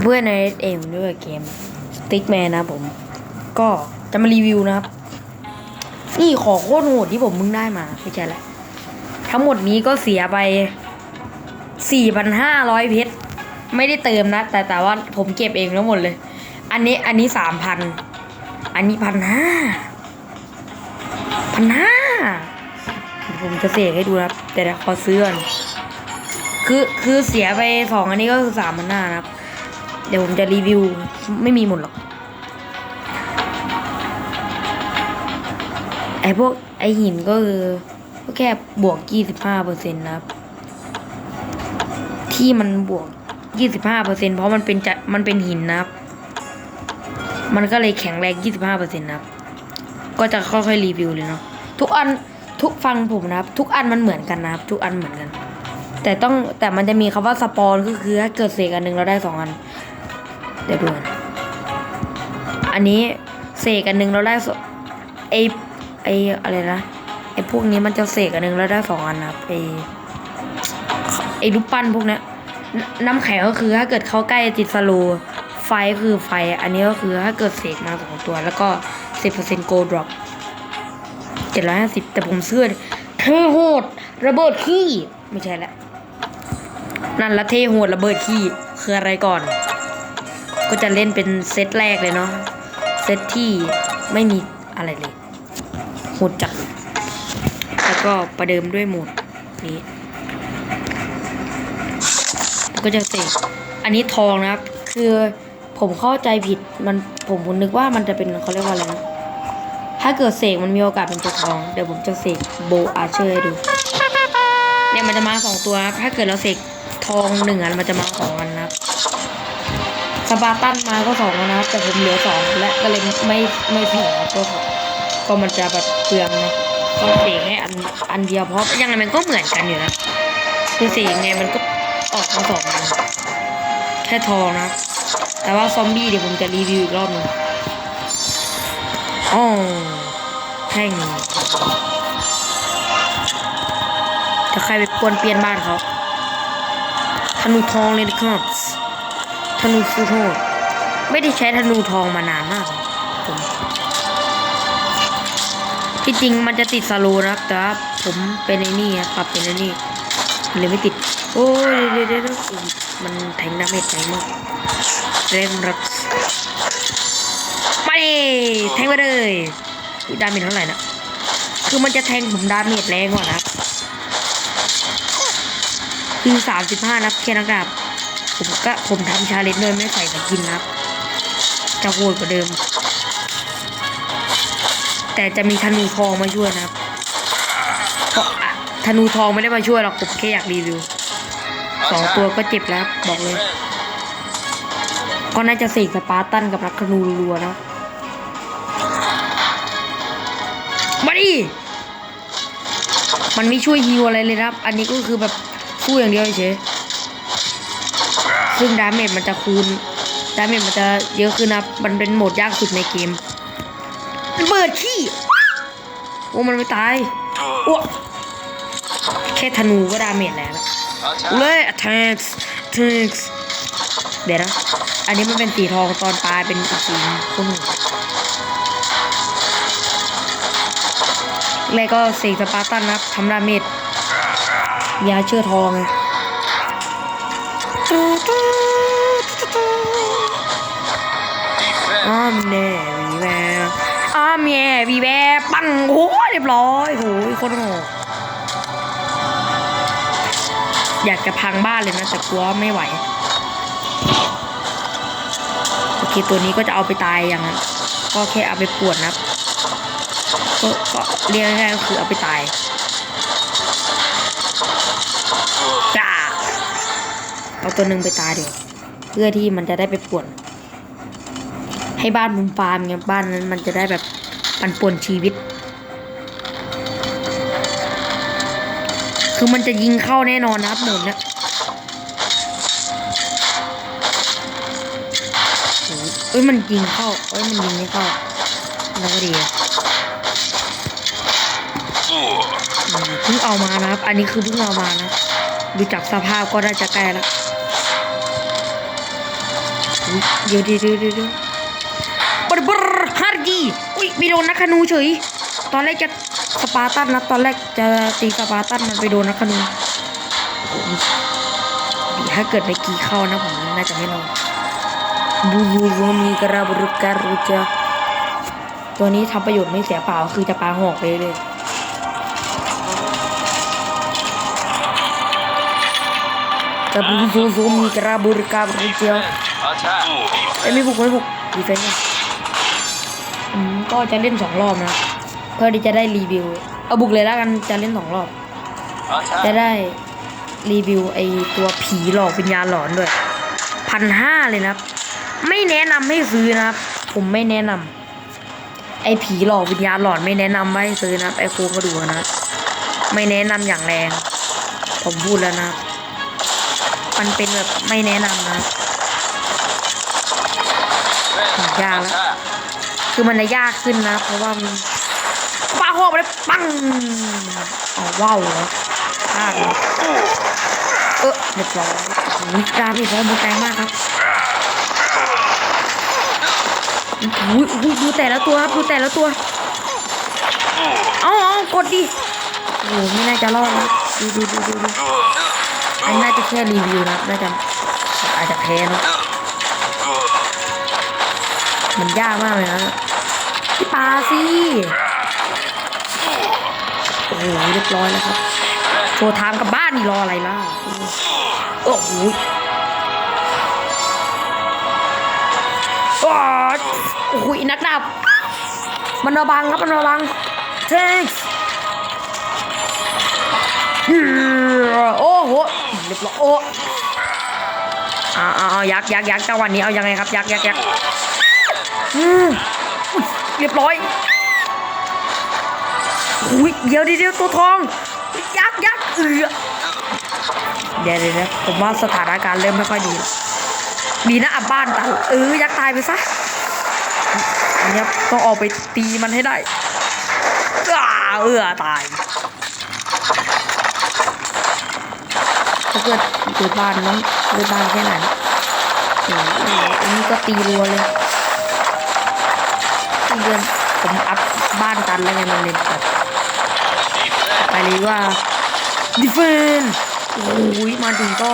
เพื่อนในเอ็มด้วยเกมสติ๊กแมนนะผม ก็จะมารีวิวนะครับ นี่ของโคตรโหดที่ผมมึงได้มาไม่ใช่แหละ ทั้งหมดนี้ก็เสียไป 4,500 เพชร ไม่ได้เติมนะ แต่แต่ว่าผมเก็บเองทั้งหมดเลย อันนี้อันนี้ 3,000 อันนี้พันห้าพันห้าผมจะเสกให้ดูนะครับแต่ขอซื้อก่อน คือคือเสียไปสองอันนี้ก็คือสามพันห้านะครับ เดี๋ยวผมจะรีวิวไม่มีหมดหรอกไอพวกไอหินก็คือก็แค่บวก 25เปอร์เซ็นต์นะครับ ที่มันบวก 25เปอร์เซ็นต์เพราะมันเป็นจะมันเป็นหินนะครับ มันก็เลยแข็งแรง 25เปอร์เซ็นต์นะครับ ก็จะค่อยๆรีวิวเลยเนาะทุกอันทุกฟังผมนะครับ ทุกอันมันเหมือนกันนะครับ ทุกอันเหมือนกัน แต่ต้องแต่มันจะมีคำว่าสปอนก็คือถ้าเกิดเสกอันหนึ่งเราได้สองอัน เดี๋ยวดูกันอันนี้เสกอันหนึ่งเราได้ไอไออะไรนะไอพวกนี้มันจะเสกอันหนึ่งเราได้สองอันนะไอไอรูปปั้นพวกนี้น้ำแข็งก็คือถ้าเกิดเข้าใกล้จิตสโลไฟก็คือไฟ อันนี้ก็คือถ้าเกิดเสกมาสองตัว แล้วก็สิบเปอร์เซ็นต์โกลดรอปเจ็ดร้อยห้าสิบแต่ผมเสื้อเท่โหดระเบิดขี้ ไม่ใช่ละ นั่นละเท่โหดระเบิดขี้คืออะไรก่อน ก็จะเล่นเป็นเซตแรกเลยเนาะเซตที่ไม่มีอะไรเลยโหดจัดแล้วก็ประเดิมด้วยโหมดนี้ก็จะเสกอันนี้ทองนะครับ คือผมเข้าใจผิดมันผมนึกว่ามันจะเป็นเขาเรียกว่าอะไรนะถ้าเกิดเสกมันมีโอกาสเป็นตัวทองเดี๋ยวผมจะเสกโบอาเชอร์ให้ดูเนี่ยมันจะมาสองตัว ถ้าเกิดเราเสก ทองหนึ่งอันมันจะมาสองอันนะครับสปาตันมาก็สองนะครับ แต่ผมเหลือสองและก็เลยไม่ไม่แผ่ก็ก็มันจะแบบเปลืองนะก็เสกให้อันอันเดียวเพราะยังไงมันก็เหมือนกันอยู่นะคือเสกยังไงมันก็ออกมาสองอันแค่ทองนะ แต่ว่าซอมบี้เดี๋ยวผมจะรีวิวอีกรอบหนึงอ๋อแท่งจะใครไปปวนเปลี่ยนบ้านเขา นูทองเลยนะครับธนูฟูโทษไม่ได้ใช้ธนูทองมานานมากผมที่จริงมันจะติดสโลนะครับ แต่ว่าผมเป็นไอ้นี่อะปรับเป็นไอ้นี่เลยไม่ติด โอ้ยเดี๋ยวเดี๋ยวเดี๋ยวมันแทงดาเมจแรงมากเร่งรัดมาดิแทงไปเลยดาเมจเท่าไหร่นะคือมันจะแทงผมดาเมจแรงกว่านะ คือสามสิบห้านับแค่นักดาบผมก็ผมทำชาเลนจ์โดยไม่ใส่สกินนะครับ จะโหดกว่าเดิม แต่จะมีธนูทองมาช่วยนะครับเพราะธนูทองไม่ได้มาช่วยหรอกผมแค่อยากรีวิวสองตัวก็เจ็บแล้วบอกเลย ก็น่าจะเสกสปาร์ตันกับรักธนูรัวนะมาดิมันไม่ช่วยฮิวอะไรเลยครับ อันนี้ก็คือแบบ สู้อย่างเดียวเฉยซึ่งดาเมจมันจะคูณดาเมจมันจะเยอะขึ้นนะครับมันเป็นโหมดยากสุดในเกมระเบิดขี้โอ้มันไม่ตายอ้วกแค่ธนูก็ดาเมจแล้วนะเลย attacks attacks เดี๋ยวนะ อันนี้มันเป็นสีทองตอนปลายเป็นอีกสีคนหนึ่งแล้วก็เสกสปาร์ตันนะครับทำดาเมจ ยาเชื่อทองอ้อมแน่วีแวร์อ้อมแย่วีแวร์ปังโอ้เรียบร้อยโหยโคตรโหดอยากจะพังบ้านเลยนะ แต่กลัวไม่ไหว โอเค ตัวนี้ก็จะเอาไปตายอย่างนั้น ก็แค่เอาไปปวดนะก็ก็เรียกง่ายๆก็คือเอาไปตาย เอาตัวหนึ่งไปตายเดี๋ยวเพื่อที่มันจะได้ไปปวดให้บ้านมุมฟาร์มไงบ้านนั้นมันจะได้แบบปันป่วนชีวิต คือมันจะยิงเข้าแน่นอนนะครับหมุนเนี่ยโอ้ยเอ้ยมันยิงเข้าเอ้ยมันยิงไม่เข้าแล้วก็ดีเพิ่งเอามานะครับ อันนี้คือเพิ่งเอามานะ ดูจากสภาพก็น่าจะใกล้แล้ว เดี๋ยวเดี๋ยวเดี๋ยวเดี๋ยวเดี๋ยวบรบรฮาร์ดีอุ้ยไปโดนนักขนูเฉย ตอนแรกจะสปาร์ตันนะ ตอนแรกจะตีสปาร์ตันมันไปโดนนักขนูโอ้โหดีถ้าเกิดไปกีเข้านะผมน่าจะไม่รอดบูบูบูมีกระบรุการุจาตัวนี้ทำประโยชน์ไม่เสียเปล่าคือจะปาหอกไปเลย กระบูบูบูมีกระบรุการุจา Attack. เอ้ยไม่บุกไม่บุกดีเฟนต์อืมก็จะเล่นสองรอบนะ เพื่อที่จะได้รีวิว เอาบุกเลยแล้วกันจะเล่นสองรอบ จะ Attack. ได้รีวิวไอตัวผีหลอกวิญญาณหลอนด้วยพันห้าเลยนะครับไม่แนะนำให้ซื้อนะครับ ผมไม่แนะนำไอผีหลอกวิญญาณหลอนไม่แนะนำให้ซื้อนะครับไอโครงกระดูกนะ ไม่แนะนำอย่างแรง ผมพูดแล้วนะครับ มันเป็นแบบไม่แนะนำนะ Defend. Yeah. Attack. คือมันจะยากขึ้นนะ เพราะว่ามันปาหอกไปเลยปังเอาว้าวเหรอพลาดเลยเออเรียบร้อยวิกราบอีกแล้วโบแกงมากครับอุ้ยดูแต่ละตัวครับดูแต่ละตัวเอาเอากดดิโอ้ไม่น่าจะรอดนะดูดูดูดู อันนี้น่าจะแค่รีวิวนะน่าจะอาจจะแพ้เนะมันยากมากเลยนะพี่ปาสิโอ้โหเรียบร้อยแล้วครับโชว์ทม์กลับบ้านนี่รออะไรล่ะโอ้โหโอ้โหนักดาบมันมาบังครับมันมาบังเทคโอ้โห เรียบร้อยโอ้เอาเอาเอายักษ์ยักษ์ยักษ์จังหวะนี้เอายังไงครับยักษ์ยักษ์ยักษ์อืมเรียบร้อยอุ้ยเดี๋ยวเดี๋ยวเดียวตัวทอง ยักษ์ยักษ์เออเดี๋ยวเดี๋ยวเดี๋ยวผมว่าสถานการณ์เริ่มไม่ค่อยดีแล้วดีนะอับบ้านตาเออยักษ์ตายไปซะอันนี้ต้องออกไปตีมันให้ได้อ้าเออตาย ถ้าเกิดเกิดบ้านน้องเกิดบ้านแค่ไหนอันนี้ก็ตีรัวเลยเดือนผมอัพบ้านกันแล้วไงมันเลยแบบไปเลยว่าดิเฟนโอ้ยมาถึงก็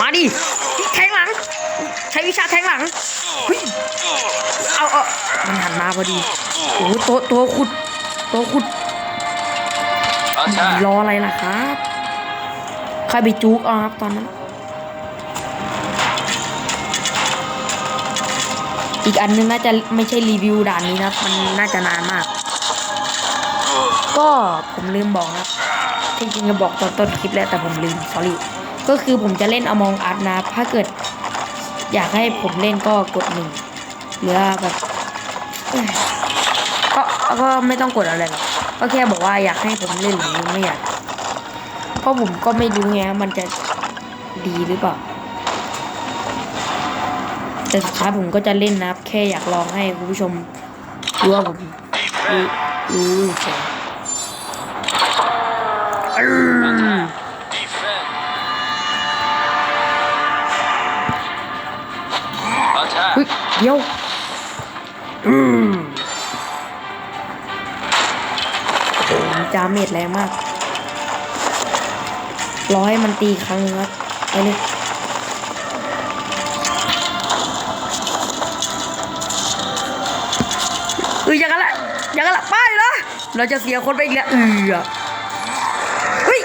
มาดิแทงหลัง ใช้วิชาแทงหลังเอาเอามันหันมาพอดีโอ้โตัวตัวขุด ตัวขุด Attack. รออะไรล่ะครับใครไปจุกเอาครับตอนนั้น อีกอันนึงน่าจะไม่ใช่รีวิวด่านนี้นะมันน่าจะนานมาก ก็ผมลืมบอกนะครับจริงๆจะบอกตอนต้นคลิปแล้วแต่ผมลืม sorry ก็คือผมจะเล่น Among Us นะ ถ้าเกิด อยากให้ผมเล่นก็กดหนึ่งหรือแบบก็ก็ไม่ต้องกดอะไรหรอก ก็แค่บอกว่าอยากให้ผมเล่นหรือไม่อยาก เพราะผมก็ไม่รู้ไงมันจะดีหรือเปล่า แต่สุดท้ายผมก็จะเล่นนะครับ แค่อยากลองให้คุณผู้ชมรู้ว่าผมรู้เฉยอืม Defend. เฮ้ยเดี๋ยวอืม เมจแรงมาก รอให้มันตีครั้งนึงครับไปเลยเอออย่างนั้นแหละอย่างนั้นแหละไปนะเราจะเสียคนไปอีกแล้วเออเฮ้ย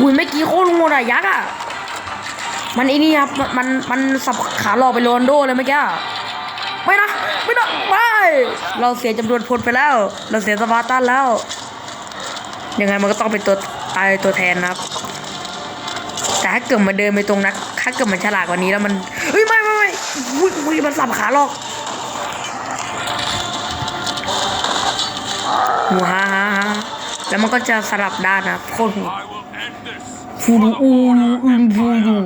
อุ้ยเมื่อกี้โคตรโหดอะยักษ์อะมันไอ้นี่ครับมันมันสับขาหลอกไปโรนโดเลยเมื่อกี้ เราเสียจำนวนพลไปแล้ว เราเสียสปาร์ตันแล้ว ยังไงมันก็ต้องเป็นตัวตายตัวแทนนะครับ แต่ถ้าเกิดมันเดินไปตรงนั้นถ้าเกิดมันฉลาดกว่านี้แล้วมันเฮ้ยไม่ไม่ไม่อุ้ยอุ้ยมันสับขาหลอกหัวฮ่าฮ่าฮ่าแล้วมันก็จะสลับด้านนะโคตรโหดฟูดูอูรูอึมฟูดู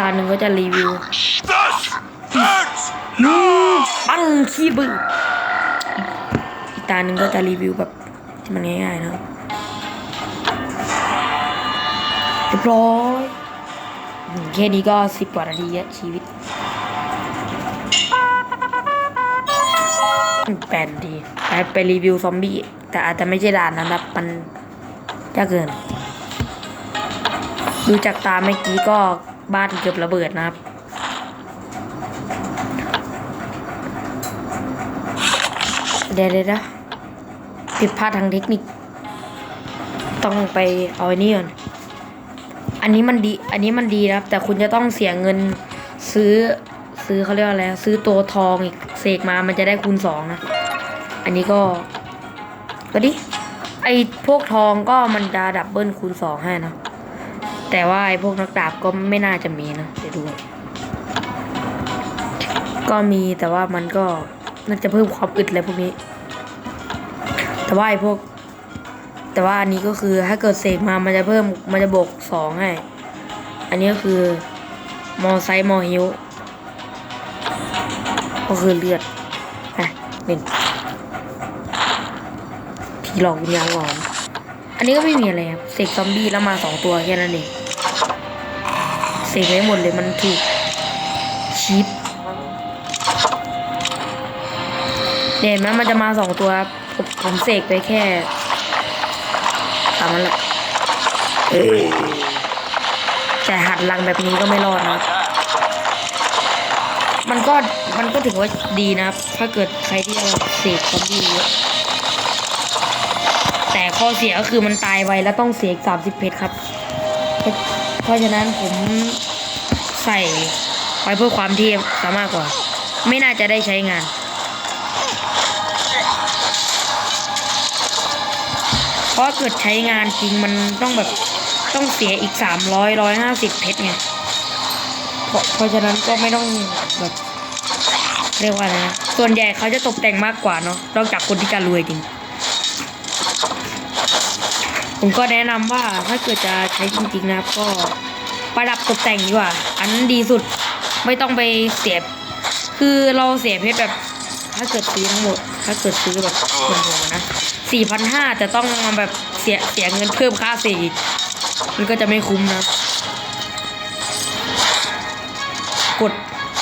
ตาหนึ่งก็จะรีวิว This hurts. นูปังขี้บึ้งอีกตาหนึ่งก็จะรีวิวแบบที่มันง่ายๆนะครับเรียบร้อยอืมแค่นี้ก็สิบกว่านาทีอะชีวิตอืมแปดนาทีไปไปรีวิวซอมบี้ แต่อาจจะไม่ใช่ด่านนั้นนะมันยากเกิน ดูจากตาเมื่อกี้ก็ บ้านเกือบระเบิดนะครับเดี๋ยวเดี๋ยวนะผิดพลาดทางเทคนิค ต้องไปเอาไอ้นี่ก่อน อันนี้มันดี อันนี้มันดีนะครับ แต่คุณจะต้องเสียเงินซื้อซื้อเขาเรียกว่าอะไร ซื้อตัวทองอีกเสกมา มันจะได้คูณสองนะ อันนี้ก็ ก็ดิ ไอพวกทองก็มันจะดับเบิลคูณสองให้นะ แต่ว่าไอพวกนักดาบก็ไม่น่าจะมีนะเดี๋ยวดู ก็มีแต่ว่ามันก็น่าจะเพิ่มความอึดอะไรพวกนี้ แต่ว่าไอ้พวก แต่ว่าอันนี้ก็คือถ้าเกิดเสกมามันจะเพิ่มมันจะบวกสองให้ อันนี้ก็คือมอไซค์มอฮิวก็คือเลือดอะเป็นผีหลอกวิญญาณหลอน อันนี้ก็ไม่มีอะไรครับเสกซอมบี้แล้วมาสองตัวแค่นั้นเองเสกไว้หมดเลยมันถูกชีพเห็นไหมมันจะมาสองตัวครับผมผมเสกไปแค่ตามนั้นแหละแต่หัดลังแบบนี้ก็ไม่รอดนะมันก็มันก็ถือว่าดีนะครับ ถ้าเกิดใครที่จะเสกซอมบี้เยอะ แต่ข้อเสียก็คือมันตายไวแล้วต้องเสียสามสิบเพชรครับ เพราะฉะนั้นผมใส่ไว้เพื่อความเทียมสามารถกว่า ไม่น่าจะได้ใช้งานเพราะเกิดใช้งานจริงมันต้องแบบต้องเสียอีกสามร้อยร้อยห้าสิบเพชรไงเพราะเพราะฉะนั้นก็ไม่ต้องแบบเรียกว่าอะไรนะ ส่วนใหญ่เขาจะตกแต่งมากกว่าเนาะ นอกจากคนที่จะรวยจริง ผมก็แนะนำว่าถ้าเกิดจะใช้จริงๆนะครับ ก็ประดับตกแต่งดีกว่า อันนั้นดีสุดไม่ต้องไปเสียคือเราเสียเพชรแบบ ถ้าเกิดซื้อทั้งหมด ถ้าเกิดซื้อแบบส่วนผมนะสี่พันห้าแต่ต้องมาแบบเสียเสียเงินเพิ่มค่าสีมันก็จะไม่คุ้มนะ กด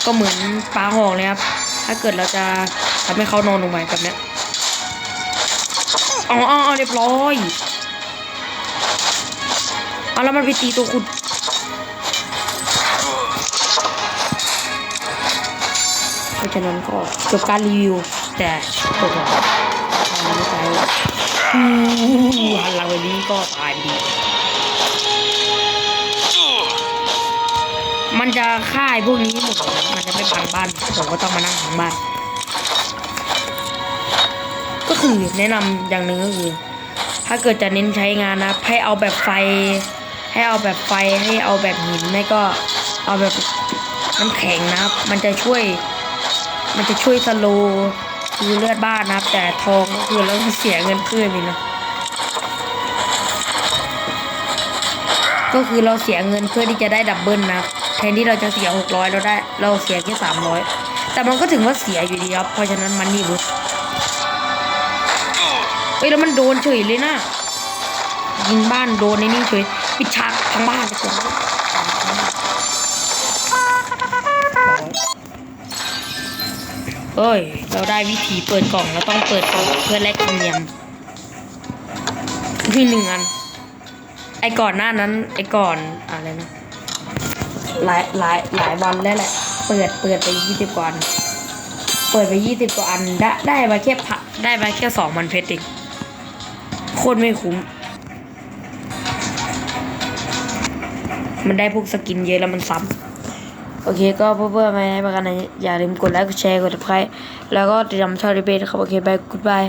ก็เหมือนปลาหอกเลยครับ ถ้าเกิดเราจะทำให้เขานอนลงไปแบบเนี้ยอ๋ออ๋อเรียบร้อย เอาแล้วมันไปตีตัวคุณเพราะฉะนั้นก็จบการรีวิว แต่จบแล้วไม่ใช้หันหลังแบบนี้ก็ตายดีมันจะฆ่าไอ้พวกนี้หมด มันจะไม่พังบ้าน ผมก็ต้องมานั่งพังบ้าน ก็คือแนะนำอย่างหนึ่งก็คือ ถ้าเกิดจะเน้นใช้งานนะ ให้เอาแบบไฟ ให้เอาแบบไฟให้เอาแบบหินไม่ก็เอาแบบน้ำแข็งนะครับ มันจะช่วย มันจะช่วยสโลคือเลือดบ้านนะครับ แต่ทองก็คือเราต้องเสียเงินเพิ่อีกเนะก็คือเราเสียเงินเพื่อที่จะได้ดับเบิลนะแทนที่เราจะเสียหกร้อยเราได้ เราเสียแค่สามร้อยแต่มันก็ถึงว่าเสียอยู่ดีครับ เพราะฉะนั้นมันนี่บุเอ้ยแล้วมันโดนเฉยเลยนะยิงบ้านโดนในนี่เฉย ปิดฉากทั้งบ้านเลยคนเอ้ย เราได้วิธีเปิดกล่องเราต้องเปิดกล่องเพื่อแลกธรรมเนียมที่หนึ่งอัน ไอ้ก่อนหน้านั้น ไอ้ก่อนอะไรนะ หลายหลายหลายวันแล้วแหละ เปิดเปิดไปยี่สิบกว่าอันเปิดไปยี่สิบกว่าอันได้ได้มาแค่พะได้มาแค่สองพันเพชรเองโคตรไม่คุ้ม มันได้พวกสกินเยอะแล้วมันซ้ำโอเคก็เพื่อเพื่อมาให้ประกันอย่าลืมกดไลค์กดแชร์กดติดตามแล้วก็ติดตามช่องรีเบทครับโอเคบายกูดบาย